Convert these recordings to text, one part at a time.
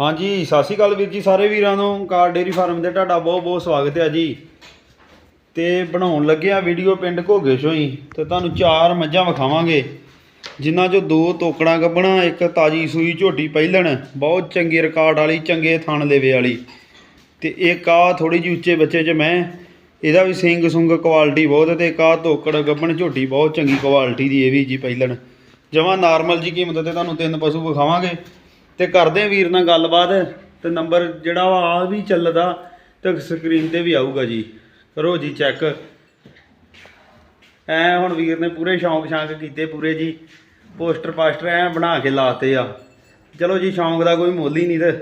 ਹਾਂਜੀ, ਸਤਿ ਸ਼੍ਰੀ ਅਕਾਲ ਵੀਰ ਜੀ, ਸਾਰੇ ਵੀਰਾਂ ਨੂੰ। ਕਾਰ ਡੇਰੀ ਫਾਰਮ ਦੇ ਤੁਹਾਡਾ ਬਹੁਤ ਬਹੁਤ ਸਵਾਗਤ ਹੈ ਜੀ। ਤੇ ਬਣਾਉਣ ਲੱਗੇ ਆ ਵੀਡੀਓ ਪਿੰਡ ਘੋਗੇ ਚੋਂ ਹੀ। ਤੇ ਤੁਹਾਨੂੰ ਚਾਰ ਮੱਝਾਂ ਵਿਖਾਵਾਂਗੇ। ਜਿਨ੍ਹਾਂ ਚੋਂ ਦੋ ਤੋਕੜਾਂ ਗੱਭਣਾ, ਇੱਕ ਤਾਜੀ ਸੂਈ ਝੋਟੀ ਪਹਿਲਣ। ਬਹੁਤ ਚੰਗੇ ਰਿਕਾਰਡ ਵਾਲੀ, ਚੰਗੇ ਥਣ ਲੇਵੇ ਵਾਲੀ। ਤੇ ਇੱਕ ਆ ਥੋੜੀ ਜਿਹੀ ਉੱਚੇ ਬੱਚੇ 'ਚ ਮੈਂ। ਇਹਦਾ ਵੀ ਸਿੰਗ ਸੁੰਗ ਕੁਆਲਿਟੀ ਬਹੁਤ ਹੈ ਤੇ ਇੱਕ ਆ ਤੋਕੜ ਗੱਭਣ ਝੋਟੀ ਬਹੁਤ ਚੰਗੀ ਕੁਆਲਿਟੀ ਦੀ ਇਹ ਵੀ ਜੀ ਪਹਿਲਣ। ਜਮਾਂ ਨਾਰਮਲ ਜੀ ਕੀਮਤ ਤੇ ਤੁਹਾਨੂੰ ਤਿੰਨ ਪਸ਼ੂ ਵਿਖਾਵਾਂਗੇ। ਤੇ ਕਰਦੇ ਆ ਵੀਰ ਨਾਲ ਗੱਲਬਾਤ ਤੇ ਨੰਬਰ ਜਿਹੜਾ ਵਾ ਆ ਵੀ ਚੱਲਦਾ ਤੇ ਸਕਰੀਨ ਤੇ ਵੀ ਆਊਗਾ ਜੀ। ਕਰੋ ਜੀ ਚੈੱਕ ਐ ਹੁਣ ਵੀਰ ਨੇ ਪੂਰੇ ਸ਼ੌਂਕ ਸ਼ਾਂਕ ਕੀਤੇ ਪੂਰੇ ਜੀ। ਪੋਸਟਰ ਪਾਸਟਰ ਐ ਬਣਾ ਕੇ ਲਾਤੇ ਆ। ਚਲੋ ਜੀ ਸ਼ੌਂਕ ਦਾ ਕੋਈ ਮੁੱਲ ਹੀ ਨਹੀਂ ਤੇ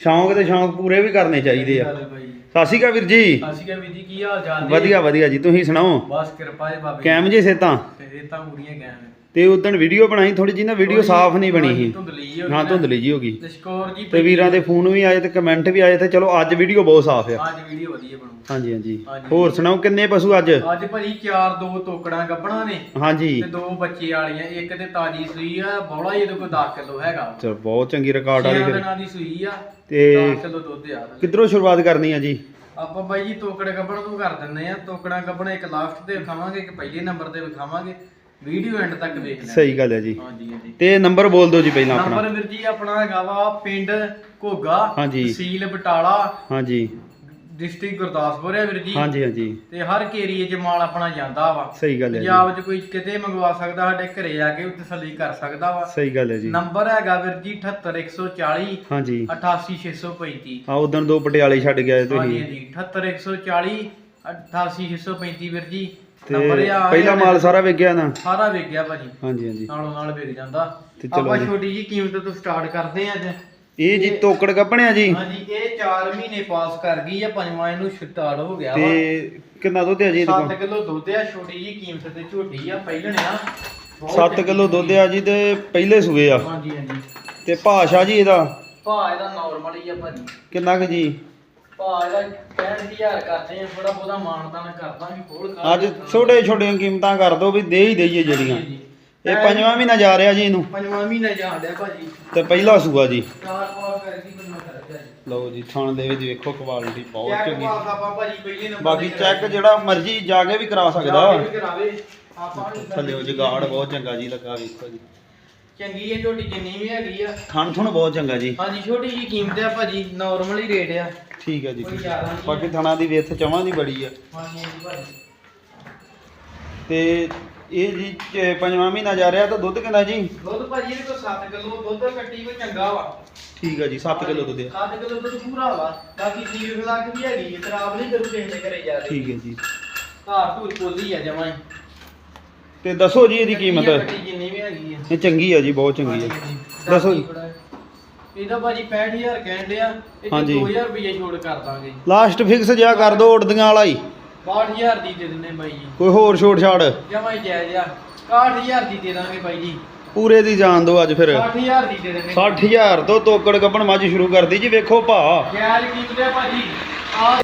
ਸ਼ੌਂਕ ਤੇ ਸ਼ੌਂਕ ਪੂਰੇ ਵੀ ਕਰਨੇ ਚਾਹੀਦੇ ਆ। ਸਤਿ ਸ਼੍ਰੀ ਅਕਾਲ ਵੀਰ ਜੀ। ਸਤਿ ਸ਼੍ਰੀ ਅਕਾਲ ਵੀਰ ਜੀ ਕੀ ਹਾਲ ਚਾਲ ਜੀ ਵਧੀਆ ਵਧੀਆ ਜੀ। ਤੁਸੀਂ ਸੁਣਾਓ? ਬਸ ਕਿਰਪਾ ਹੈ ਬਾਬੇ ਕੈਮ ਜੇ ਸੇਤਾਂ? ਤੇ ਰੇਤਾਂ ਪੂਰੀਆਂ ਨੇ। ਤੇ ਉਦੋਂ ਵੀਡੀਓ ਬਣਾਈ ਥੋੜੀ ਜੀ ਨਾ ਵੀਡੀਓ ਸਾਫ਼ ਨਹੀਂ ਬਣੀ ਸੀ। ਧੁੰਦਲੀ ਹੋ ਹਾਂ। ਧੁੰਦਲੀ ਜੀ ਹੋ ਗਈ ਤੇ ਸਕੋਰ ਜੀ ਤੇ ਵੀਰਾਂ ਦੇ ਫੋਨ ਵੀ ਆਏ ਤੇ ਕਮੈਂਟ ਵੀ ਆਏ ਤੇ ਚਲੋ ਅੱਜ ਵੀਡੀਓ ਬਹੁਤ ਸਾਫ਼ ਆ। ਅੱਜ ਵੀਡੀਓ ਵਧੀਆ ਬਣੂ। ਹਾਂਜੀ ਹਾਂਜੀ। ਹਾਂਜੀ। ਹੋਰ ਸੁਣਾਓ ਕਿੰਨੇ ਪਸ਼ੂ ਅੱਜ? ਅੱਜ ਭਾਜੀ ਚਾਰ ਦੋ ਤੋਕੜਾਂ ਗੱਬਣਾ ਨੇ ਹਾਂਜੀ। ਤੇ ਦੋ ਬੱਚੇ ਵਾਲੀਆਂ ਇੱਕ ਤੇ ਤਾਜੀ ਸੂਈ ਆ ਬੋਲਾ ਇਹਦੇ ਕੋਲ 10 ਕਿਲੋ ਹੈਗਾ। ਚਲ ਬਹੁਤ ਚੰਗੀ ਰਿਕਾਰਡ ਵਾਲੀ ਛੇ ਫਿਰ। ਦਿਨਾਂ ਦੀ ਸੂਈ ਆ ਤੇ 10 ਕਿਲੋ ਦੁੱਧ ਆ ਕਿੱਧਰੋਂ ਸ਼ੁਰੂਆਤ ਕਰਨੀ ਆ ਜੀ? ਆਪਾਂ ਬਾਈ ਜੀ ਤੋਕੜ ਗੱਬਣ ਤੋਂ ਕਰ ਦਿੰਨੇ ਆ ਤੋਕੜਾਂ ਗੱਬਣ ਇੱਕ ਲਾਸਟ ਤੇ ਵਿਖਾਵਾਂਗੇ ਇੱਕ ਪਹਿਲੇ ਨੰਬਰ ਤੇ ਵਿਖਾਵਾਂਗੇ ਵੀਡੀਓ ਐਂਡ ਤੱਕ ਦੇਖ ਲੈਣਾ। ਸਹੀ ਗੱਲ ਹੈ ਜੀ। ਹਾਂਜੀ ਹਾਂਜੀ। ਤੇ ਨੰਬਰ ਬੋਲ ਦਿਓ ਜੀ ਪਹਿਲਾਂ ਆਪਣਾ। ਨੰਬਰ ਵੀਰ ਜੀ ਆਪਣਾ ਹੈਗਾ ਵਾ ਪਿੰਡ ਘੋਗਾ ਹਾਂਜੀ। ਤਹਿਸੀਲ ਬਟਾਲਾ। ਹਾਂਜੀ। ਡਿਸਟ੍ਰਿਕਟ ਗੁਰਦਾਸਪੁਰ ਹੈ ਵੀਰ ਜੀ। ਹਾਂਜੀ ਹਾਂਜੀ। ਤੇ ਹਰ ਏਰੀਏ 'ਚ ਮਾਲ ਆਪਣਾ ਜਾਂਦਾ ਵਾ। ਸਹੀ ਗੱਲ ਹੈ ਜੀ। ਪੰਜਾਬ 'ਚ ਕੋਈ ਕਿਤੇ ਮੰਗਵਾ ਸਕਦਾ ਸਾਡੇ ਘਰੇ ਆ ਕੇ ਤਸੱਲੀ ਕਰ ਸਕਦਾ ਵਾ। ਸਹੀ ਗੱਲ ਹੈ ਜੀ। ਨੰਬਰ ਹੈਗਾ ਵੀਰ ਜੀ 78140 ਹਾਂਜੀ। 88635 ਆ ਉਦੋਂ ਦੋ ਪਟਿਆਲੇ ਛੱਡ ਹਾਂਜੀ ਤੁਸੀਂ। ਹਾਂਜੀ 78140 88635 ਵੀਰ ਜੀ। ਨੰਬਰ ਆ ਪਹਿਲਾ ਮਾਲ ਸਾਰਾ ਵਿਕ ਗਿਆ ਨਾ? ਸਾਰਾ ਵਿਕ ਗਿਆ ਭਾਜੀ। ਹਾਂਜੀ ਹਾਂਜੀ। ਨਾਲੋਂ ਨਾਲ ਵਿਕ ਜਾਂਦਾ। ਤੇ ਚਲੋ ਆਪਾਂ ਜੀ। ਛੋਟੀ ਜੀ ਕੀਮਤ ਤੋਂ ਸਟਾਰਟ ਕਰਦੇ ਆਂ ਅੱਜ। ਇਹ ਜੀ ਤੋਕੜ ਕੱਪਣਿਆ ਜੀ? ਹਾਂਜੀ ਇਹ 4 ਮਹੀਨੇ ਪਾਸ ਕਰ ਗਈ ਆ ਪੰਜਵਾਂ ਇਹਨੂੰ ਸਟਾਰਟ ਹੋ ਗਿਆ ਵਾ। ਤੇ ਕਿੰਨਾ ਦੁੱਧ ਹੈ ਜੀ ਇਹਦੇ 7 ਕੋਲ ਕਿਲੋ ਦੁੱਧ ਆ ਛੋਟੀ ਜੀ ਕੀਮਤ ਤੇ ਝੋਟੀ ਆ ਪਹਿਲਣਿਆ 7 ਕਿਲੋ ਦੁੱਧ ਆ ਜੀ ਤੇ ਪਹਿਲੇ ਸੂਏ ਆ। ਹਾਂਜੀ ਹਾਂਜੀ। ਤੇ ਭਾਸ਼ਾ ਜੀ ਇਹਦਾ? ਭਾ ਇਹਦਾ ਨਾਰਮਲ ਹੀ ਆ ਭਾਜੀ। ਕਿੰਨਾ ਕੁ ਜੀ? ਭਾ ਇਹਦਾ 65000 ਕਰਦੇ ਆ ਥੋੜਾ ਬਹੁਤਾ ਮਾਨਤਾਨ ਕਰਦਾਂਗੇ ਖੋਲ ਖਾ ਅੱਜ ਛੋਟੇ ਛੋਟੀਆਂ ਕੀਮਤਾਂ ਕਰ ਦੋ ਵੀ ਦੇ ਹੀ ਦਈਏ ਜਿਹੜੀਆਂ। ਇਹ ਪੰਜਵਾਂ ਮਹੀਨਾ ਜਾ ਰਿਹਾ ਜੀ ਇਹਨੂੰ। ਪੰਜਵਾਂ ਮਹੀਨਾ ਜਾਣ ਡਿਆ ਭਾਜੀ ਤੇ ਪਹਿਲਾ ਸੂਆ ਜੀ। ਚਾਰ ਪਾਸ ਕਰਕੇ ਬੰਨਾ ਕਰਦਾ ਜੀ। ਲਓ ਜੀ ਥਣ ਦੇ ਵਿੱਚ ਵੇਖੋ ਕੁਆਲਿਟੀ ਬਹੁਤ ਚੈੱਕ ਚੰਗੀ। ਪਾਸ ਆਪਾਂ ਭਾਜੀ ਪਹਿਲੇ ਨੰਬਰ ਬਾਕੀ ਚੈੱਕ ਜਿਹੜਾ ਮਰਜ਼ੀ ਜਾ ਕੇ ਵੀ ਕਰਾ ਸਕਦਾ। ਕਰਾਵੇ। ਆਪਾਂ ਨੂੰ ਥੱਲੇ ਜਗਾੜ ਬਹੁਤ ਚੰਗਾ ਜੀ ਲੱਗਾ ਵੇਖੋ ਜੀ। ਚੰਗੀ ਹੈ ਝੋਟੀ ਜਿੰਨੀ ਵੀ ਹੈਗੀ ਆ। ਥਣ ਥਣ ਬਹੁਤ ਚੰਗਾ ਜੀ। ਹਾਂਜੀ ਛੋਟੀ ਜੀ ਕੀਮਤ ਆ ਭਾਜੀ ਨਾਰਮਲ ਹੀ ਰੇਟ ਆ। ਠੀਕ ਹੈ ਜੀ ਕੋਈ ਜ਼ਿਆਦਾ ਨਹੀਂ ਬਾਕੀ ਥਣਾ ਦੀ ਵਿੱਥ ਚਵਾਂ ਦੀ ਬੜੀ ਆ। ਹਾਂਜੀ ਹਾਂਜੀ ਭਾਜੀ। ਤੇ ਇਹ ਜੀ ਚ- ਪੰਜਵਾਂ ਮਹੀਨਾ ਜਾ ਰਿਹਾ ਤਾਂ ਦੁੱਧ ਕਿੰਨਾ ਜੀ? ਦੁੱਧ ਭਾਜੀ ਇਹਦੇ ਕੋਲ 7 ਕਿਲੋ ਦੁੱਧ ਕੱਟੀ ਕੋਈ ਚੰਗਾ ਵਾ। ਠੀਕ ਹੈ ਜੀ 7 ਕਿਲੋ ਦੁੱਧ ਆ। 7 ਕਿਲੋ ਦੁੱਧ ਪੂਰਾ ਵਾ। ਬਾਕੀ ਸੀਲ ਖਲਾਕ ਵੀ ਹੈਗੀ ਹੈ ਖਰਾਬ ਨਹੀਂ ਕਰੂ ਕਿਸੇ ਦੇ ਘਰੇ ਜਾ ਕੇ। ਠੀਕ ਹੈ ਜੀ। ਘਾਰ ਧੂਰ ਕੋਲੀ ਆ ਜਮਾਂ ਹੀ। ਤੇ ਦੱਸੋ ਜੀ ਇਹਦੀ ਕੀਮਤ। ਕੱਟੀ ਜਿੰਨੀ ਵੀ ਹੈਗੀ ਆ। ਇਹ ਚੰਗੀ ਆ ਜੀ ਬਹੁਤ ਚੰਗੀ ਆ। ਦੱਸੋ ਜੀ। ਇਹਦਾ ਭਾਜੀ 65000 ਕਹਿਣ ਡਿਆ ਇਹ ਹਾਂਜੀ। 2000 ਰੁਪਏ ਛੋੜ ਕਰ ਦਾਂਗੇ ਲਾਸਟ ਫਿਕਸ ਜਿਆ ਕਰ ਦੋ ਉੜਦੀਆਂ ਵਾਲਾ ਹੀ। 62000 ਦੀ ਦੇ ਦਿੰਦੇ ਬਾਈ ਜੀ। ਕੋਈ ਹੋਰ ਛੋਟ ਛਾੜ। ਜਮਾਂ ਹੀ ਜਾਇਜ਼ ਆ। 61000 ਦੀ ਦੇ ਦਾਂਗੇ ਬਾਈ ਜੀ। ਪੂਰੇ ਦੀ ਜਾਣ ਦੋ ਅੱਜ ਫਿਰ। 60000 ਦੀ ਦੇ ਦਿੰਦੇ। 60000 ਤੋਂ ਤੋਕੜ ਕੱਪਣ ਮੱਝ ਸ਼ੁਰੂ ਕਰਦੀ ਜੀ ਵੇਖੋ ਭਾ। ਗੈਰ ਕੀਮਤ ਹੈ ਭਾਜੀ। ਆ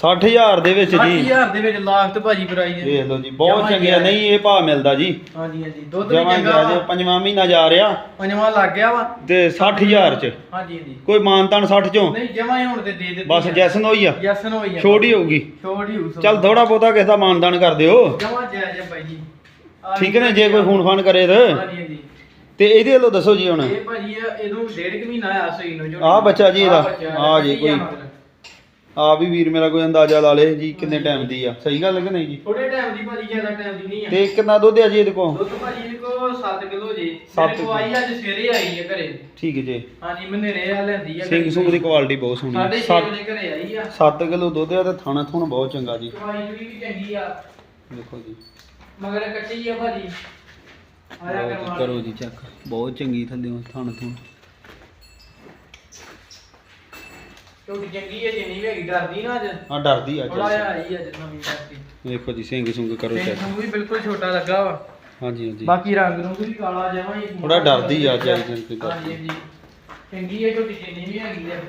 60000 ਦੇ ਵਿੱਚ ਜੀ। 60000 ਦੇ ਵਿੱਚ ਲਾਸਟ ਭਾਜੀ ਪ੍ਰਾਈਸ ਵੇਖ ਲਓ ਜੀ ਬਹੁਤ ਚੰਗੀਆਂ ਨਹੀਂ ਇਹ ਭਾ ਮਿਲਦਾ ਜੀ। ਹਾਂਜੀ ਹਾਂਜੀ ਦੁੱਧ ਵੀ ਜਮਾਂ ਚੰਗਾ ਜੇ। ਪੰਜਵਾਂ ਮਹੀਨਾ ਜਾ ਰਿਹਾ। ਪੰਜਵਾਂ ਲੱਗ ਗਿਆ ਵਾ। ਤੇ 60000 ਚ। ਹਾਂਜੀ ਹਾਂਜੀ। ਕੋਈ ਮਾਨਤਾਨ 60 ਚੋਂ? ਨਹੀਂ ਜਮਾ ਹੀ ਹੁਣ ਤੇ ਦੇ ਦਿੱਤੀ ਬਸ ਜੈਸਨ ਹੋਈ ਆ। ਜੈਸਨ ਹੋਈ ਆ। ਛੋਟ ਹੀ ਹੋਊਗੀ। ਹੀ ਹੋਊ ਚੱਲ ਥੋੜਾ ਬਹੁਤਾ ਕਿਸੇ ਦਾ ਮਾਨਦਾਨ ਕਰ ਦਿਓ। ਜਮਾ ਜਾਇਜ਼ ਹੈ ਭਾਈ ਜੀ। ਆਹ ਠੀਕ ਹੈ ਨਾ ਜੇ ਕੋਈ ਫੋਨ ਫਾਨ ਕਰੇ ਤਾਂ। ਹਾਂਜੀ ਹਾਂਜੀ। ਤੇ ਇਹਦੇ ਵੱਲੋਂ ਦੱਸੋ ਜੀ ਹੁਣ। ਇਹ ਭਾਜੀ ਆ, ਇਹਨੂੰ ਡੇਢ ਕੁ ਮਹੀਨਾ ਆ ਸਹੀ ਨੂੰ ਜੋ ਆਹ ਬੱਚਾ ਜੀ ਇਹਦਾ? ਆਹ ਜੀ ਆ ਕੋਈ-। ਆ ਵੀ ਵੀਰ ਮੇਰਾ ਕੋਈ ਅੰਦਾਜ਼ਾ ਲਾ ਲੇ ਜੀ ਕਿੰਨੇ ਟਾਈਮ ਦੀ ਆ। ਸਹੀ ਗੱਲ ਹੈ ਕਿ ਨਹੀਂ ਜੀ? ਥੋੜੇ ਟਾਈਮ ਦੀ ਭਾਜੀ ਜ਼ਿਆਦਾ ਟਾਈਮ ਦੀ ਨਹੀਂ ਆ। ਤੇ ਕਿੰਨਾ ਦੁੱਧ ਆ ਜੀ ਇਹਦੇ ਕੋਲ? ਦੁੱਧ ਭਾਜੀ ਇਹ ਕੋ 7 ਕਿਲੋ ਜੀ। ਸੱਤ ਮੇਰੇ ਆਈ ਅੱਜ ਸਵੇਰੇ ਆਈ ਹੈ ਘਰੇ। ਠੀਕ ਹੈ ਜੀ। ਹਾਂਜੀ ਮੈਨੇ ਰੇਆ ਲੈਂਦੀ ਆ ਸਿੰਘ ਸੁੰਗ ਦੀ ਕੁਆਲਿਟੀ ਬਹੁਤ ਸੋਹਣੀ ਸਾਡੇ ਹੈ 6 ਵਜੇ ਘਰੇ ਆਈ ਆ। 7 ਕਿਲੋ ਦੁੱਧ ਆ ਤੇ ਥਾਣਾ ਥੁਣ ਬਹੁਤ ਚੰਗਾ ਜੀ। ਦਵਾਈ ਵੀ ਚੰਗੀ ਆ। ਦੇਖੋ ਜੀ। ਮਗਰ ਕੱਟੀ ਆ ਭਾਜੀ। ਆਇਆ ਕਰਵਾ। ਕਰੋ ਜੀ ਚੈੱਕ। ਬਹੁਤ ਚੰਗੀ ਥੱਲੇ ਥਾਣਾ ਥੁਣ। ਛੋਟੀ ਚੰਗੀ ਹੈ ਜਿੰਨੀ ਵੀ ਹੈਗੀ ਡਰਦੀ ਨਾ ਅੱਜ। ਆ ਡਰਦੀ ਆ ਥੋੜਾ ਜਿਹਾ ਆਈ ਅੱਜ ਨਵੀਂ ਡਰਦੀ ਦੇਖੋ ਜੀ ਸਿੰਘ ਸੁੰਗ ਕਰੋ ਤੇ ਚੈੱਕ ਨੂੰ ਵੀ ਬਿਲਕੁਲ ਛੋਟਾ ਲੱਗਾ ਵਾ। ਹਾਂਜੀ ਹਾਂਜੀ। ਬਾਕੀ ਰੰਗ ਨੂੰ ਵੀ ਕਾਲਾ ਜਮਾ ਹੀ ਥੋੜਾ ਡਰਦੀ ਆ ਅੱਜ ਅੱਜ ਦਿਨ ਤੇ ਹਾਂਜੀ ਹਾਂਜੀ। ਚੰਗੀ ਹੈ ਝੋਟੀ ਜਿੰਨੀ ਵੀ ਹੈਗੀ ਆ।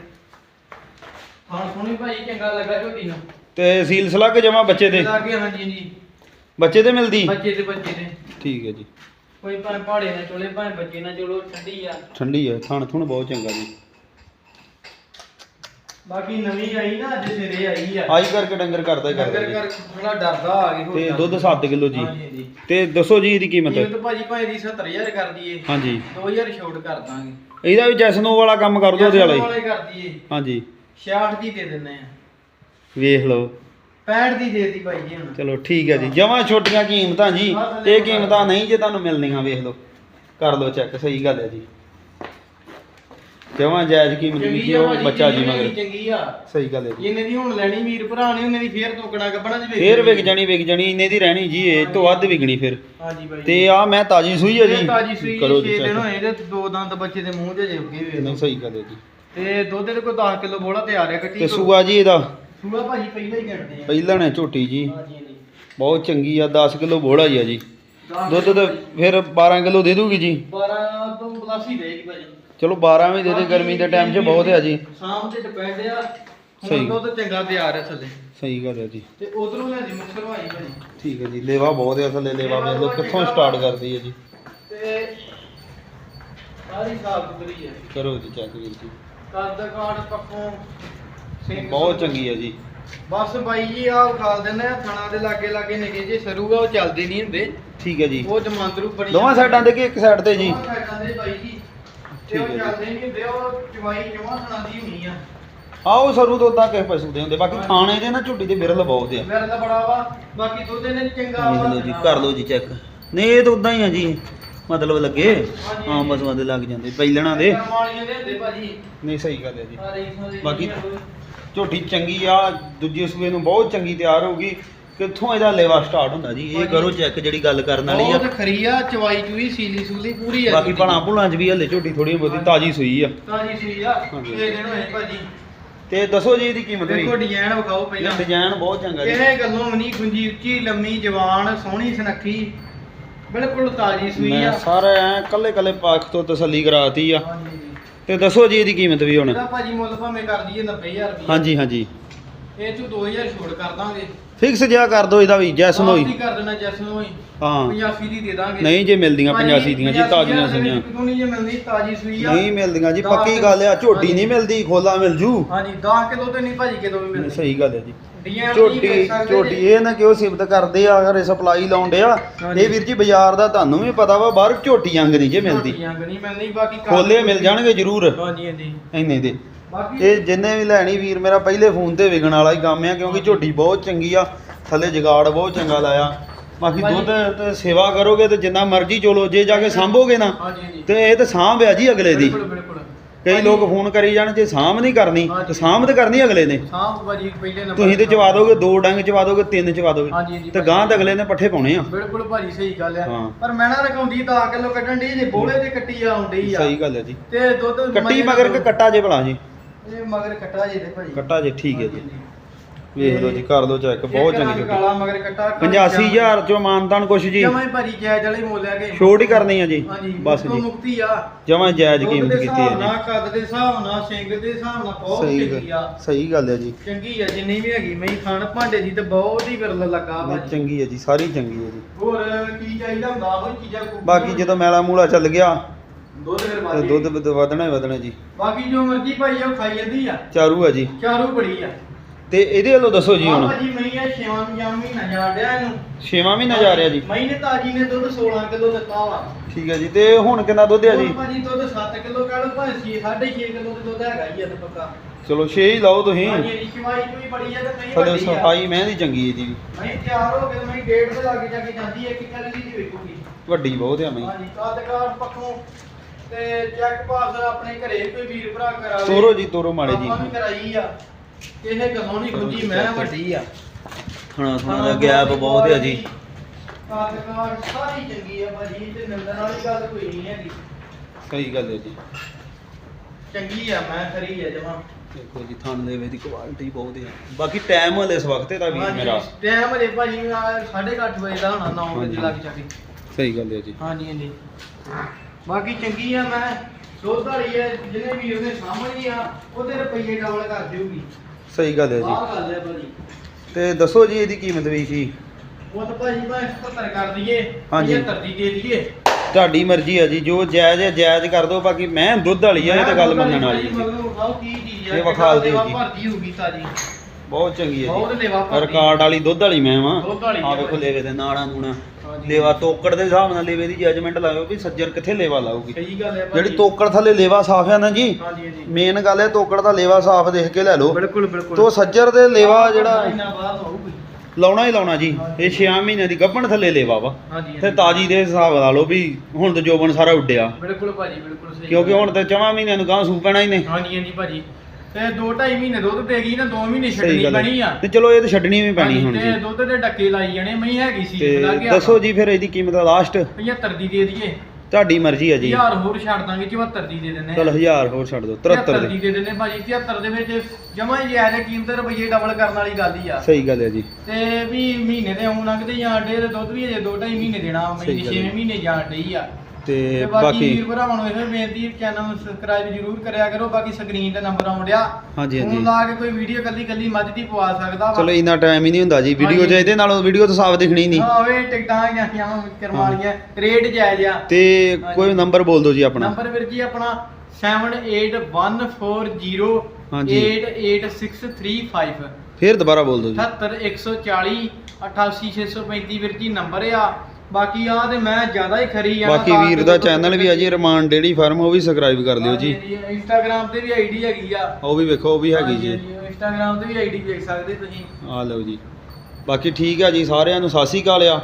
ਹਾਂ ਸੋਹਣੀ ਭਾਈ ਚੰਗਾ ਲੱਗਾ ਝੋਟੀ ਨੂੰ। ਤੇ ਸੀਲ ਸਲੱਗ ਜਮਾ ਬੱਚੇ ਦੇ? ਲੱਗੇ ਹਾਂਜੀ ਜੀ ਬੱਚੇ ਤੇ ਮਿਲਦੀ? ਬੱਚੇ ਤੇ ਬੱਚੇ ਨੇ ਠੀਕ ਹੈ ਜੀ। ਕੋਈ ਭਾਵੇਂ ਪਹਾੜੇ ਨਾਲ ਚੋਲੇ ਭਾਵੇਂ ਬੱਚੇ ਨਾਲ ਚਲੋ ਠੰਡੀ ਆ। ਠੰਡੀ ਹੈ ਥਣ ਥੁਣ ਬਹੁਤ ਚੰਗਾ ਜੀ। ਬਾਕੀ ਨਵੀਂ ਆਈ ਨਾ ਅੱਜ ਸਿਰੇ ਆਈ ਆ। ਆਈ ਕਰਕੇ ਡੰਗਰ ਕਰਦਾ ਹੀ ਕਰਦਾ ਡੰਗਰ ਜੀ ਕਰ ਥੋੜਾ ਡਰਦਾ ਆ ਗਈ ਤੇ ਦੁੱਧ 7 ਕਿਲੋ ਜੀ। ਹਾਂਜੀ ਤੇ ਦੱਸੋ ਜੀ ਇਹਦੀ ਕੀਮਤ? ਕੀਮਤ ਭਾਜੀ ਭਾਵੇਂ ਦੀ 70000 ਕਰ ਦਈਏ। ਹਾਂਜੀ। 2000 ਛੋਟ ਕਰ ਦਾਂਗੇ। ਇਹਦਾ ਵੀ ਜੈਸਨੋ ਵਾਲਾ ਕੰਮ ਕਰ ਦੋ ਉਹਦੇ ਵਾਲਾ ਹੀ। ਵਾਲੇ ਕਰ ਦਈਏ। ਹਾਂਜੀ। 66 ਦੀ ਦੇ ਦਿੰਨੇ ਆ। ਵੇਖ ਲਓ। 65 ਦੀ ਦੇ ਦੀ ਭਾਈ ਜੀ ਹੁਣ। ਚਲੋ ਠੀਕ ਹੈ ਜੀ। ਜਮਾਂ ਛੋਟੀਆਂ ਕੀਮਤਾਂ ਜੀ। ਇਹ ਕੀਮਤਾਂ ਨਹੀਂ ਜੇ ਤੁਹਾਨੂੰ ਮਿਲਣੀਆਂ ਵੇਖ ਲਓ। ਕਰ ਲਓ ਚੈੱਕ ਸਹੀ ਗੱਲ ਹੈ ਜੀ। ਜਮਾਂ ਜਾਇਜ਼ ਕੀਮਤ ਵੀ ਜੀ ਉਹ ਭਾਜੀ, ਬੱਚਾ ਜੀ ਮਗਰ? ਚੰਗੀ ਆ। ਸਹੀ ਗੱਲ ਹੈ ਜੀ। ਇਹਨੇ ਦੀ ਹੁਣ ਲੈਣੀ ਵੀਰ ਭਰਾ ਨੇ ਉਹਨੇ ਦੀ ਫੇਰ ਤੋਕਣਾ ਕੱਪਣਾ ਚ ਫੇਰ ਵਿਕ ਜਾਣੀ ਵਿਕ ਜਾਣੀ ਇੰਨੇ ਦੀ ਰਹਿਣੀ ਜੀ ਇਹ ਤੋਂ ਵੱਧ ਵਿਕਣੀ ਫਿਰ। ਹਾਂਜੀ ਤੇ ਆ ਮੈਂ ਤਾਜੀ ਸੂਈ ਇਹ ਜੀ। ਤਾਜੀ ਸੂਈ ਕਰੋ 6 ਜੀ ਦਿਨ check। ਹੋਏ ਤੇ ਦੋ ਦੰਦ ਬੱਚੇ ਦੇ ਮੂੰਹ 'ਚ ਜੇ ਉੱਗੇ ਵੇਖ ਨਹੀਂ ਲਓ ਸਹੀ ਗੱਲ ਹੈ ਜੀ। ਤੇ ਦੁੱਧ ਦੇ ਕੋਈ 10 ਕਿਲੋ ਬੋਲਾ ਤਿਆਰ ਹੈ ਕੱਟੀ ਤੇ ਸੂਆ ਜੀ ਇਹਦਾ? ਸੂਆ ਭਾਜੀ ਪਹਿਲਾਂ ਹੀ ਕੱਢਦੇ ਆ। ਪਹਿਲਾਂ ਨੇ ਝੋਟੀ ਜੀ। ਹਾਂਜੀ ਹਾਂਜੀ। ਬਹੁਤ ਚੰਗੀ ਆ 10 ਕਿਲੋ ਬੋੜਾ ਹੀ ਆ ਜੀ। ਦੁੱਧ ਤੇ ਫਿਰ 12 ਕਿਲੋ ਦੇ ਦੂਗੀ ਜੀ। 12 ਤੋਂ ਪਲੱਸ ਹੀ ਦੇਗੀ ਭਾਜੀ। ਚਲੋ 12 ਵੀ ਦੇ ਦੇ ਗਰਮੀ ਦੇ ਟਾਈਮ 'ਚ ਬਹੁਤ ਆ ਜੀ। ਸ਼ਾਮ ਤੇ ਡਿਪੈਂਡ ਆ ਸਹੀ। ਹੁਣ ਦੁੱਧ ਚੰਗਾ ਤਿਆਰ ਹੈ ਥੱਲੇ। ਸਹੀ ਗੱਲ ਹੈ ਜੀ। ਤੇ ਉਧਰੋਂ ਲੈ ਜੀ ਮੁਕਸਰ ਭਾਈ ਭਾਜੀ ਠੀਕ ਹੈ ਜੀ ਲੇਵਾ ਬਹੁਤ ਹੈ ਥੱਲੇ ਲੇਵਾ ਵੇਖ ਲਓ ਕਿੱਥੋਂ ਸਟਾਰਟ ਕਰਦੀ ਹੈ ਜੀ। ਤੇ ਸਾਰੀ ਸਾਫ਼ ਸੁਥਰੀ ਹੈ। ਕਰੋ ਜੀ ਚੈੱਕ ਵੀਰ ਜੀ। ਕੱਦ ਕਾਠ ਪੱਖੋਂ ਸਿੰਘ ਬਹੁਤ। ਚੰਗੀ ਹੈ ਜੀ। ਬਸ ਬਾਈ ਜੀ ਆ ਖਾਲ ਦਿੰਦੇ ਆ ਥਣਾ ਦੇ ਲਾਗੇ ਲਾਗੇ ਨਿਕੇ ਜੇ ਸਰੂਗਾ ਉਹ ਚੱਲਦੇ ਨਹੀਂ ਹੁੰਦੇ। ਠੀਕ ਹੈ ਜੀ। ਉਹ ਜਮਾਂਦਰੂ ਬੜੀ ਦੋਵਾਂ ਸਾਈਡਾਂ ਤੇ ਕਿ ਇੱਕ ਸਾਈਡ ਤੇ ਜੀ? ਦੋਵਾਂ ਸਾਈਡਾਂ ਦੇ ਬਾਈ ਜੀ ਤੇ ਉਹ ਠੀਕ ਹੈ ਜੀ। ਚੱਲਦੇ ਨਹੀਂ ਹੁੰਦੇ ਉਹ ਚਵਾਈ ਜਮਾ ਥਣਾ ਦੀ ਹੋਣੀ ਆ। ਆਓ ਸਰੂ ਤੋਂ ਉਦਾਂ ਕਿਸੇ ਪਸ਼ੂ ਦੇ ਹੁੰਦੇ ਬਾਕੀ ਥਾਣੇ ਦੇ ਨਾ ਝੁੱਟੀ ਦੇ ਬਿਰਲ ਬਹੁਤ ਆ। ਮੇਰੇ ਤਾਂ ਬੜਾ ਵਾ ਬਾਕੀ ਦੁੱਧ ਨੇ ਚੰਗਾ ਵੇਖ ਲਓ ਜੀ ਕਰ ਲਓ ਜੀ ਚੈੱਕ। ਨਹੀਂ ਇਹ ਤਾਂ ਉਦਾਂ ਹੀ ਆ ਜੀ ਮਤਲਬ ਲੱਗੇ ਹਾਂ ਪਸ਼ੂਆਂ ਦੇ ਲੱਗ ਜਾਂਦੇ ਪਹਿਲਣਾ ਦੇ। ਮਾਲੀਆਂ ਦੇ ਹੁੰਦੇ ਭਾਜੀ। ਨਹੀਂ ਸਹੀ ਗੱਲ ਹੈ ਜੀ। ਬਾਕੀ ਝੋਟੀ ਚੰਗੀ ਆ ਦੂਜੇ ਸੂਏ ਨੂੰ ਬਹੁਤ ਚੰਗੀ ਤਿਆਰ ਹੋਊਗੀ ਕਿੱਥੋਂ ਇਹਦਾ ਲੇਵਾ ਸਟਾਰਟ ਹੁੰਦਾ ਜੀ? ਇਹ ਕਰੋ ਚੈੱਕ ਜਿਹੜੀ ਗੱਲ ਕਰਨ ਵਾਲੀ ਆ। ਬਹੁਤ ਖਰੀ ਆ ਚਵਾਈ ਚੂਈ ਸੀਲੀ ਸੂਲੀ ਪੂਰੀ ਆ ਬਾਕੀ ਭਣਾ ਭੁਣਾ ਚ ਵੀ ਹਲੇ ਝੋਟੀ ਥੋੜੀ ਬਹੁਤੀ ਤਾਜੀ ਸੂਈ ਆ। ਤਾਜੀ ਸੂਈ ਆ। ਇਹ ਦਿਨ ਹੋਏ ਭਾਜੀ। ਤੇ ਦੱਸੋ ਜੀ ਇਹਦੀ ਕੀਮਤ ਦੇਖੋ ਡਿਜ਼ਾਈਨ ਵਿਖਾਓ ਪਹਿਲਾਂ। ਡਿਜ਼ਾਈਨ ਬਹੁਤ ਚੰਗਾ ਜੀ। ਇਹ ਗੱਲੋਂ ਨਹੀਂ ਗੁੰਜੀ ਉੱਚੀ ਲੰਮੀ ਜਵਾਨ ਸੋਹਣੀ ਸੁਨੱਖੀ ਬਿਲਕੁਲ ਤਾਜੀ ਸੂਈ ਆ। ਸਾਰਾ ਐ ਕੱਲੇ ਕੱਲੇ ਪੱਖ ਤੋਂ ਤਸੱਲੀ ਕਰਾਤੀ ਆ। ਤੇ ਦੱਸੋ ਜੀ ਇਹਦੀ ਕੀਮਤ ਵੀ ਹੁਣ। ਇਹਦਾ ਭਾਜੀ ਮੁੱਲ ਭਾਵੇਂ ਕਰ ਦਈਏ 90000 ਰੁਪਏ ਹਾਂਜੀ ਹਾਂਜੀ। ਇਹ ਚ 2000 ਛੋੜ ਕਰ ਦਾਂਗੇ। ਫਿਕਸ ਜਿਆ ਕਰ ਦਿਓ ਇਹਦਾ ਵੀ ਜੈਸਨ ਹੋਈ ਆਪ ਹੀ ਕਰ ਦੇਣਾ ਜੈਸਨ ਹੋਈ ਹਾਂ। 85 ਦੀ ਦੇ ਦਾਂਗੇ। ਨਹੀਂ ਜੇ ਮਿਲਦੀਆਂ ਭਾਜੀ, 85 ਦੀਆਂ ਜੀ 85 ਤਾਜ਼ੀਆਂ ਦੇ ਸੀਗੀਆਂ। ਨਹੀਂ ਜੇ ਮਿਲਦੀ ਤਾਜੀ ਸੂਈ ਆ। ਨਹੀਂ ਮਿਲਦੀਆਂ ਜੀ ਪੱਕੀ ਗੱਲ ਆ ਝੋਟੀ। ਨਹੀਂ ਮਿਲਦੀ ਖੋਲਾ ਮਿਲ ਜੂ। ਹਾਂਜੀ 10 ਕਿਲੋ ਤੇ ਨਹੀਂ ਭਾਜੀ ਕਿਦੋਂ ਵੀ ਮਿਲਦੀ। ਸਹੀ ਗੱਲ ਹੈ ਜੀ। ਡੀਐਨ ਝੋਟੀ ਝੋਟੀ ਇਹ ਨਾ ਕਿ ਉਹ ਸਿਫਤ ਕਰਦੇ ਆ ਅਗਰ ਸਪਲਾਈ ਲਾਉਣ ਡਿਆ ਹਾਂਜੀ। ਇਹ ਵੀਰ ਜੀ ਬਾਜ਼ਾਰ ਦਾ ਤੁਹਾਨੂੰ ਵੀ ਪਤਾ ਵਾ ਬਾਹਰ ਝੋਟੀ ਅੰਗ ਨਹੀਂ ਜੇ ਮਿਲਦੀ। ਨਹੀਂ ਬਾਕੀ ਖੋਲੇ ਮਿਲ ਜਾਣਗੇ ਜ਼ਰੂਰ। ਹਾਂਜੀ ਹਾਂਜੀ। ਇੰਨੇ ਦੇ। ਇਹ ਜਿੰਨੇ ਵੀ ਲੈਣੀ ਵੀਰ ਮੇਰਾ ਪਹਿਲੇ ਫੋਨ ਤੇ ਵਿਕਣ ਵਾਲਾ ਹੀ ਕੰਮ ਆ ਕਿਉਂਕਿ ਝੋਟੀ ਬਹੁਤ ਚੰਗੀ ਆ ਥੱਲੇ ਜਗਾੜ ਬਹੁਤ ਚੰਗਾ ਲਾਇਆ। ਬਾਕੀ ਦੁੱਧ ਤੇ ਸੇਵਾ ਕਰੋਗੇ ਤੇ ਜਿੰਨਾ ਮਰਜ਼ੀ ਚੋਲੋ ਜੇ ਜਾ ਕੇ ਸਾਂਭੋਗੇ ਨਾ ਤੇ ਇਹ ਤਾਂ ਸਾਂਭ ਆ ਜੀ ਅਗਲੇ ਦੀ। ਕਈ ਲੋਕ ਫੋਨ ਕਰੀ ਜਾਣ ਜੇ ਸਾਂਭ ਨਹੀਂ ਕਰਨੀ ਤੇ। ਸਾਂਭ ਤੇ ਕਰਨੀ ਅਗਲੇ ਨੇ। ਸਾਹ ਭਾਜੀ ਪਹਿਲੇ ਨੰਬਰ ਤੁਸੀਂ ਤੇ ਚਵਾ ਦੋਗੇ ਦੋ ਡੰਗ ਚਵਾ ਦੋਗੇ ਤਿੰਨ ਚਵਾ ਦੋਗੇ ਤੇ ਗਾਂ ਤੇ ਅਗਲੇ ਨੇ ਪੱਠੇ ਪਾਉਣੇ ਆ। ਬਿਲਕੁਲ ਭਾਜੀ ਸਹੀ ਗੱਲ ਆ। ਪਰ ਮੈਂ ਨਾ ਰਕਾਉਂਦੀ 10 ਕਿਲੋ ਕੱਢਣ ਦੀ ਜੇ ਬੋਲੇ ਤੇ ਕੱਟੀ ਆਉਂਦੀ ਆ। ਸਹੀ ਗੱਲ ਹੈ ਜੀ। ਤੇ ਦੁੱਧ ਕੱਟੀ ਮਗਰ ਕੱਟਾ ਜੇ ਭਲਾ ਜੀ? ਇਹ ਮਗਰ ਕੱਟਾ ਜੇ ਤੇ ਭਾਜੀ। ਕੱਟਾ ਜੇ ਠੀਕ ਹੈ ਜੀ। ਵੇਖ ਲਓ ਜੀ ਕਰ ਲਓ ਚੈੱਕ ਬਹੁਤ ਚੰਗੀ ਝੋਟੀ ਕਾਲਾ ਮਗਰ ਕੱਟਾ 85000 ਚੋਂ ਮਾਨਦਾਨ ਕੁਛ ਜੀ। ਜਮਾਂ ਹੀ ਭਾਜੀ ਜਾਇਜ਼ ਵਾਲੇ ਮੁੱਲ ਕੇ ਛੋਟ ਹੀ ਕਰਨੀ ਆ ਜੀ। ਹਾਂਜੀ ਬਸ ਜੀ। ਮੁਕਤੀ ਆ। ਜਮਾਂ ਜਾਇਜ਼ ਕੀਮਤ ਕੀਤੀ ਹੈ ਨਾਲ ਕੱਦ ਦੇ ਹਿਸਾਬ ਨਾਲ ਸਿੰਘ ਦੇ ਹਿਸਾਬ ਨਾਲ ਬਹੁਤ ਚੰਗੀ ਆ। ਸਹੀ ਗੱਲ ਹੈ ਜੀ। ਚੰਗੀ ਆ ਜਿੰਨੀ ਵੀ ਹੈਗੀ ਮੈਂ ਖਾਣ ਭਾਂਡੇ ਦੀ ਤੇ ਬਹੁਤ ਹੀ ਵਿਰਲ ਲੱਗਾ ਭਾਜੀ ਚੰਗੀ ਹੈ ਜੀ ਸਾਰੀ ਚੰਗੀ ਹੈ ਜੀ। ਹੋਰ ਕੀ ਚਾਹੀਦਾ ਹੁੰਦਾ ਉਹ ਚੀਜ਼ਾਂ ਬਾਕੀ ਜਦੋਂ ਮੈਲਾ ਮੂਲਾ ਚੱਲ ਗਿਆ ਦੁੱਧ ਫਿਰ। ਦੁੱਧ ਵਧਣਾ ਹੀ ਵਧਣਾ ਜੀ। ਬਾਕੀ ਜੋ ਮਰਜ਼ੀ ਭਾਈ ਉਹ ਖਾਈ ਜਾਂਦੀ ਆ। ਚਾਰੂ ਆ ਜੀ। ਚਾਰੂ ਬੜੀ ਆ। ਤੇ ਇਹਦੇ ਵੱਲੋਂ ਦੱਸੋ ਜੀ ਹੁਣ। ਭਾਜੀ ਮੈਂ ਇਹ ਛੇਵਾਂ ਮਹੀਨਾ ਜਾ ਡਿਆ ਇਹਨੂੰ। ਛੇਵਾਂ ਮਹੀਨਾ ਜਾ ਰਿਹਾ ਜੀ। ਮੈਂ ਨੇ ਤਾਜੀ ਨੇ ਦੁੱਧ 16 ਕਿਲੋ ਦਿੱਤਾ ਵਾ। ਠੀਕ ਹੈ ਜੀ ਤੇ ਹੁਣ ਕਿੰਨਾ ਦੁੱਧ ਆ ਜੀ? ਹੁਣ ਭਾਜੀ ਦੁੱਧ 7 ਕਿਲੋ ਕੱਲ ਭਾਜੀ 6.5 ਕਿਲੋ ਦੇ ਦੁੱਧ ਹੈਗਾ ਹੀ ਆ ਤੇ ਪੱਕਾ। ਚਲੋ 6 ਹੀ ਲਾਓ ਤੁਸੀਂ। ਹਾਂਜੀ ਬੜੀ ਆ ਤੇ ਨਹੀਂ ਵੱਡੀ ਆ। ਸਫ਼ਾਈ ਮਹਿੰਦੀ ਚੰਗੀ ਹੈ ਜੀ। ਮੈਂ ਤਿਆਰ ਹੋ ਕੇ ਮੈਂ ਡੇਢ ਦੇ ਲਾਗੇ ਜਾ ਕੇ ਜਾਂਦੀ ਹੈ ਕਿ ਕੱਲ ਦੀ ਵੇਖੂਗੀ। ਵੱਡੀ ਬਹੁਤ ਆ ਮੈਂ ਹਾਂਜੀ ਕਾਦਕਾਰ ਪੱਖੋਂ ਤੇ ਚੈੱਕ ਪਾਸ ਆਪਣੇ ਘਰੇ ਕੋਈ ਵੀਰ ਭਰਾ ਕਰਾਵੇ। ਤੋਰੋ ਜੀ ਤੋਰੋ ਮਾੜੇ ਜੀ। ਆਪਾਂ ਵੀ ਕਰਾਈ ਆ। ਕਿਸੇ ਗੱਲੋਂ ਨਹੀਂ ਗੁੰਜੀ ਮੈਂ ਵੱਡੀ ਆ। ਖਾਣਾ ਖਾਣਾ ਦਾ ਗੈਪ ਬਹੁਤ ਆ ਜੀ। ਕਾਦਕਾਰ ਸਾਰੀ ਚੰਗੀ ਆ ਭਾਜੀ ਤੇ ਨਿੰਦਣ ਵਾਲੀ ਗੱਲ ਕੋਈ ਨਹੀਂ ਹੈਗੀ। ਸਹੀ ਗੱਲ ਹੈ ਜੀ। ਚੰਗੀ ਆ ਮੈਂ ਖਰੀ ਆ ਜਮਾ। ਦੇਖੋ ਜੀ ਥਣ ਦੇ ਵਿੱਚ ਦੀ ਕੁਆਲਿਟੀ ਬਹੁਤ ਆ। ਬਾਕੀ ਟਾਈਮ ਹਲੇ ਇਸ ਵਕਤ ਦਾ ਵੀ ਮੇਰਾ। ਟਾਈਮ ਹਲੇ ਭਾਜੀ 8:30 ਵਜੇ ਦਾ ਹੋਣਾ 9 ਵਜੇ ਹਾਂਜੀ। ਲੱਗ ਜਾਗੇ। ਸਹੀ ਗੱਲ ਹੈ ਜੀ। ਹਾਂਜੀ ਹਾਂਜੀ। ਬਾਕੀ ਚੰਗੀ ਆ ਮੈਂ। ਦੁੱਧ ਵਾਲੀ ਆ ਜਿਹਨੇ ਵੀਰ ਨੇ ਸਾਹਮਣੀ ਆ ਉਹਦੇ ਰੁਪਈਏ ਡਬਲ ਕਰ ਦਿਓਗੀ ਸਹੀ ਗੱਲ ਹੈ ਜੀ। ਆਹ ਗੱਲ ਹੈ ਭਾਜੀ। ਤੇ ਦੱਸੋ ਜੀ ਇਹਦੀ ਕੀਮਤ ਵੀ ਸੀ? ਉਹ ਤਾਂ ਭਾਜੀ ਮੈਂ 77 ਕਰ ਦਈਏ ਹਾਂਜੀ। 75 ਦੀ ਦੇ ਦਈਏ। ਤੁਹਾਡੀ ਮਰਜ਼ੀ ਆ ਜੀ ਜੋ ਜਾਇਜ਼ ਹੈ ਜਾਇਜ਼ ਕਰ ਦਿਓ। ਬਾਕੀ ਮੈਂ ਦੁੱਧ ਵਾਲੀ ਆ ਇਹ ਤਾਂ ਗੱਲ ਮੰਨਣ ਵਾਲੀ ਹੈ ਮਤਲਬ ਵਿਖਾਓ ਕੀ ਚੀਜ਼ ਆ ਇਹ ਵਿਖਾ ਦਿਓ ਜੀ। ਭਰਦੀ ਹੋਊਗੀ ਤਾਜੀ ਬਹੁਤ ਚੰਗੀ ਹੈ ਬਹੁਤ ਜੀ ਲੇਵਾ ਭਰਦੀ ਰਿਕਾਰਡ ਵਾਲੀ ਦੁੱਧ ਵਾਲੀ ਮੈਂ ਵਾਂ। ਦੁੱਧ ਵਾਲੀ ਆ ਆ ਵੇਖੋ ਲੇਵੇ ਦੇ ਨਾੜਾ ਨੂਣਾ ਹਾਂਜੀ। ਲੇਵਾ ਤੋਕੜ ਦੇ ਹਿਸਾਬ ਨਾਲ ਲੇਵੇ ਦੀ ਜੱਜਮੈਂਟ ਲਾਇਓ ਵੀ ਸੱਜਰ ਕਿੱਥੇ ਲੇਵਾ ਲਾਊਗੀ। ਸਹੀ ਗੱਲ ਹੈ ਜਿਹੜੀ ਤੋਕੜ ਥੱਲੇ ਲੇਵਾ ਸਾਫ਼ ਹੈ ਨਾ ਜੀ? ਹਾਂਜੀ ਹਾਂਜੀ। ਮੇਨ ਗੱਲ ਹੈ ਤੋਕੜ ਦਾ ਲੇਵਾ ਸਾਫ਼ ਦੇਖ ਕੇ ਲੈ ਲਓ। ਬਿਲਕੁਲ ਬਿਲਕੁਲ। ਤੋ ਸੱਜਰ ਦੇ ਲੇਵਾ ਜਿਹੜਾ ਇੰਨਾ ਬਾਅਦ ਹੋਊਗੀ। ਲਾਉਣਾ ਹੀ ਲਾਉਣਾ ਜੀ। ਇਹ 6 ਮਹੀਨਿਆਂ ਦੀ ਗੱਭਣ ਥੱਲੇ ਲੇਵਾ ਵਾ। ਹਾਂਜੀ ਤੇ ਤਾਜੀ ਦੇ ਹਿਸਾਬ ਲਾ ਲਓ ਵੀ ਹੁਣ ਤੇ ਜੋਬਨ ਸਾਰਾ ਉੱਡਿਆ। ਬਿਲਕੁਲ ਭਾਜੀ ਬਿਲਕੁਲ ਸਹੀ ਕਿਉਂਕਿ ਹੁਣ ਤੇ ਚਵਾਂ ਮਹੀਨਿਆਂ ਨੂੰ ਗਾਂ ਸੂ ਪੈਣਾ ਹੀ ਨੇ। ਹਾਂਜੀ ਹਾਂਜੀ ਭਾਜੀ। ਤੇ 2 2.5 ਮਹੀਨੇ ਦੁੱਧ ਦੇ ਗਈ ਨਾ 2 ਮਹੀਨੇ ਸਹੀ ਛੱਡਣੀ ਗੱਲ ਪੈਣੀ ਹੈ ਆ। ਤੇ ਚਲੋ ਇਹ ਤਾਂ ਛੱਡਣੀ ਵੀ ਪੈਣੀ ਹੁਣ ਤੇ ਜੀ। ਦੁੱਧ ਦੇ ਡੱਕੇ ਲਾਈ ਜਾਣੇ ਮਈ ਹੈਗੀ ਸੀ ਤੇ ਲੱਗ ਗਿਆ ਦੱਸੋ ਜੀ ਫਿਰ ਇਹਦੀ ਕੀਮਤ ਲਾਸਟ 75 ਦੀ ਦੇ ਦਈਏ। ਤੁਹਾਡੀ ਮਰਜ਼ੀ ਹੈ ਜੀ। 1000 ਹੋਰ ਛੱਡ ਦਾਂਗੇ 74 ਦੀ ਦੇ ਦਿੰਨੇ ਚਲ 1000 ਹੋਰ ਛੱਡ ਦਿਓ 73 ਦੀ। ਦੇ ਦੇ ਦਿੰਨੇ ਭਾਜੀ 73 ਦੇ ਵਿੱਚ ਜਮਾ ਹੀ ਹੈ, ਕੀਮਤ ਰੁਪਈਏ ਡਬਲ ਕਰਨ ਵਾਲੀ ਗੱਲ ਹੀ ਆ। ਸਹੀ ਗੱਲ ਹੈ ਜੀ। ਤੇ ਵੀ ਮਹੀਨੇ ਦੇ ਆਉਣ ਲੰਘਦੇ ਜਾਂ ਡੇ ਦੇ ਦੁੱਧ ਵੀ ਅਜੇ 2 2.5 ਮਹੀਨੇ ਦੇਣਾ ਸਹੀ ਦੀ ਗੱਲ 6 ਹੈ। ਮਹੀਨੇ ਜਾਣ ਡਈ ਆ। ਤੇ ਬਾਕੀ ਬਾਕੀ ਵੀਰ ਭਰਾਵਾਂ ਨੂੰ ਇਹੋ ਬੇਨਤੀ ਚੈਨਲ ਨੂੰ ਸਬਸਕ੍ਰਾਈਬ ਜ਼ਰੂਰ ਕਰਿਆ ਕਰੋ ਬਾਕੀ ਸਕਰੀਨ ਤੇ ਨੰਬਰ ਆਉਣ ਡਿਆ। ਹਾਂਜੀ ਹਾਂਜੀ। ਫੋਨ ਲਾ ਕੇ ਕੋਈ ਵੀਡੀਓ ਕੱਲੀ ਕੱਲੀ ਮੱਝ ਦੀ ਪਵਾ ਸਕਦਾ ਚਲੋ ਇੰਨਾ ਟਾਈਮ ਹੀ ਨਹੀਂ ਹੁੰਦਾ ਜੀ। ਵੀਡੀਓ 'ਚ ਹਾਂਜੀ। ਇਹਦੇ ਨਾਲੋਂ ਵੀਡੀਓ ਤਾਂ ਸਾਫ਼ ਦਿਖਣੀ ਨਹੀਂ। ਆਵੇ ਟਿਕਟਾਂ ਆਈਆਂ ਕਿਉਂ ਕਰਮਾਲੀਆਂ ਰੇਟ ਜਾਇਜ਼ ਆ। ਤੇ ਕੋਈ ਹਾਂਜੀ। ਨੰਬਰ ਬੋਲ ਦਿਓ ਜੀ ਆਪਣਾ। ਨੰਬਰ ਵੀਰ ਜੀ ਆਪਣਾ 7814088635 ਹਾਂਜੀ। 88635 ਫੇਰ ਦੁਬਾਰਾ ਬੋਲ ਦਿਓ ਜੀ। 78140 88635 ਵੀਰ ਜੀ ਨੰਬਰ ਆ। ਬਾਕੀ ਆ ਤੇ ਮੈਂ ਜ਼ਿਆਦਾ ਹੀ ਖਰੀ ਆ ਬਾਕੀ ਵੀਰ ਦਾ ਚੈਨਲ ਵੀ ਆ ਜੀ ਰਮਾਨ ਡੇੜੀ ਫਾਰਮ ਉਹ ਵੀ ਸਬਸਕ੍ਰਾਈਬ ਕਰ ਲਿਓ ਜੀ। ਇੰਸਟਾਗ੍ਰam ਤੇ ਵੀ ਆਈਡੀ ਹੈਗੀ ਆ। ਉਹ ਵੀ ਵੇਖੋ ਉਹ ਵੀ ਹੈਗੀ ਜੀ। ਇੰਸਟਾਗ੍ਰam ਤੇ ਵੀ ਆਈਡੀ ਵੇਖ ਸਕਦੇ ਤੁਸੀਂ। ਆ ਲਓ ਜੀ। ਬਾਕੀ ਠੀਕ ਆ ਜੀ ਸਾਰਿਆਂ ਨੂੰ ਸਤਿ ਸ਼੍ਰੀ ਅਕਾਲ ਆ।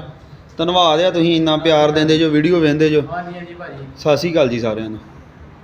ਧੰਨਵਾਦ ਆ ਤੁਸੀਂ ਇੰਨਾ ਪਿਆਰ ਦਿੰਦੇ ਜੋ ਵੀਡੀਓ ਵੇਖਦੇ ਜੋ। ਹਾਂਜੀ ਹਾਂਜੀ ਭਾਜੀ। ਸਤਿ ਸ਼੍ਰੀ ਅਕਾਲ ਜੀ ਸਾਰਿਆਂ ਨੂੰ।